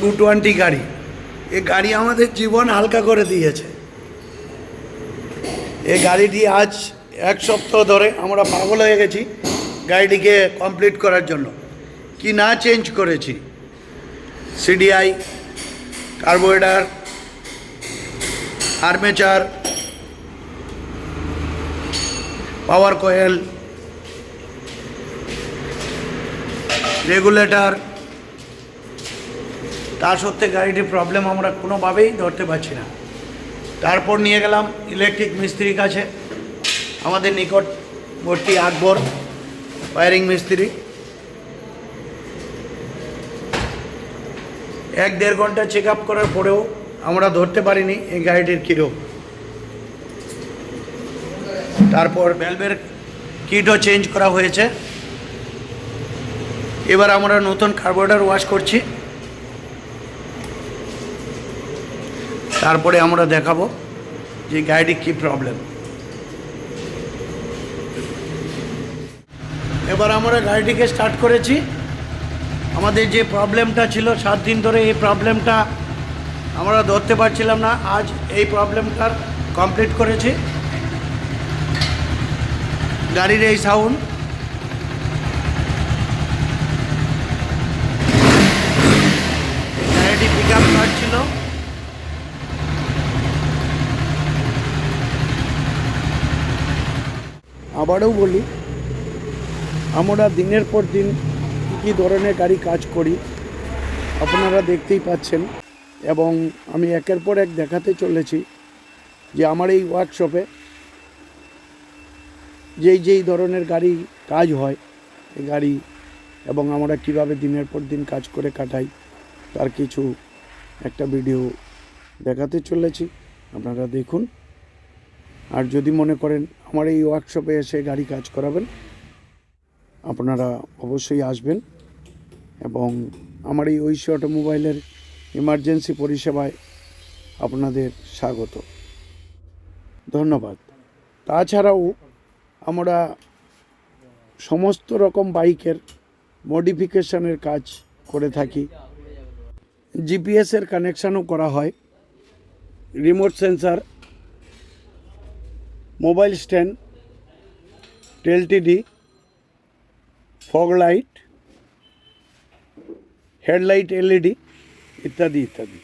Two twenty গাড়ি। এ গাড়ি আমাদের জীবন হালকা করে দিয়েছে। এই গাড়িটি আজ এক সপ্তাহ ধরে আমরা পাগল হয়ে গেছি গাড়িটিকে কমপ্লিট করার জন্য। কি না চেঞ্জ করেছি? CDI carburettor armature power coil regulator তা সত্ত্বে গাড়িটির প্রবলেম আমরা কোনোভাবেই ধরতে পারছি না। তারপর নিয়ে গেলাম ইলেকট্রিক মিস্ত্রির কাছে। আমাদের নিকটবর্তী আকবর ওয়ারিং মিস্ত্রি। এক দেড় ঘণ্টা চেক আপ করার পরেও আমরা ধরতে পারিনি এই গাড়িটির কীরূপ তারপর ভ্যালভের কিটও চেঞ্জ করা হয়েছে। এবার আমরা নতুন কার্বোরেটর ওয়াশ করছি। তারপরে আমরা দেখাবো যে গাড়িটির কী প্রবলেম এবার আমরা গাড়িটিকে স্টার্ট করেছি। আমাদের যে প্রবলেমটা ছিল, সাত দিন ধরে এই প্রবলেমটা আমরা ধরতে পারছিলাম না। আজ এই প্রবলেমটার কমপ্লিট করেছি। গাড়ির এই সাউন্ড গাড়িটি পিক আপ ছিল। আবারও বলি, আমরা দিনের পর দিন কী কী ধরনের গাড়ি কাজ করি, আপনারা দেখতেই পাচ্ছেন এবং আমি একের পর এক দেখাতে চলেছি যে আমার এই ওয়ার্কশপে যেই যেই ধরনের গাড়ি কাজ হয়, এই গাড়ি এবং আমরা কীভাবে দিনের পর দিন কাজ করে কাটাই, তার কিছু একটা ভিডিও দেখাতে চলেছি। আপনারা দেখুন। আর যদি মনে করেন আমার এই ওয়ার্কশপে এসে গাড়ি কাজ করাবেন, আপনারা অবশ্যই আসবেন এবং আমার এই ঐশী অটোমোবাইলের ইমার্জেন্সি পরিষেবায় আপনাদের স্বাগত। ধন্যবাদ। তাছাড়াও আমরা সমস্ত রকম বাইকের মডিফিকেশনের কাজ করে থাকি। জিপিএসের কানেকশানও করা হয়। রিমোট সেন্সার মোবাইল স্ট্যান্ড টেলটিডি ফগ লাইট হেডলাইট এলইডি ইত্যাদি ইত্যাদি।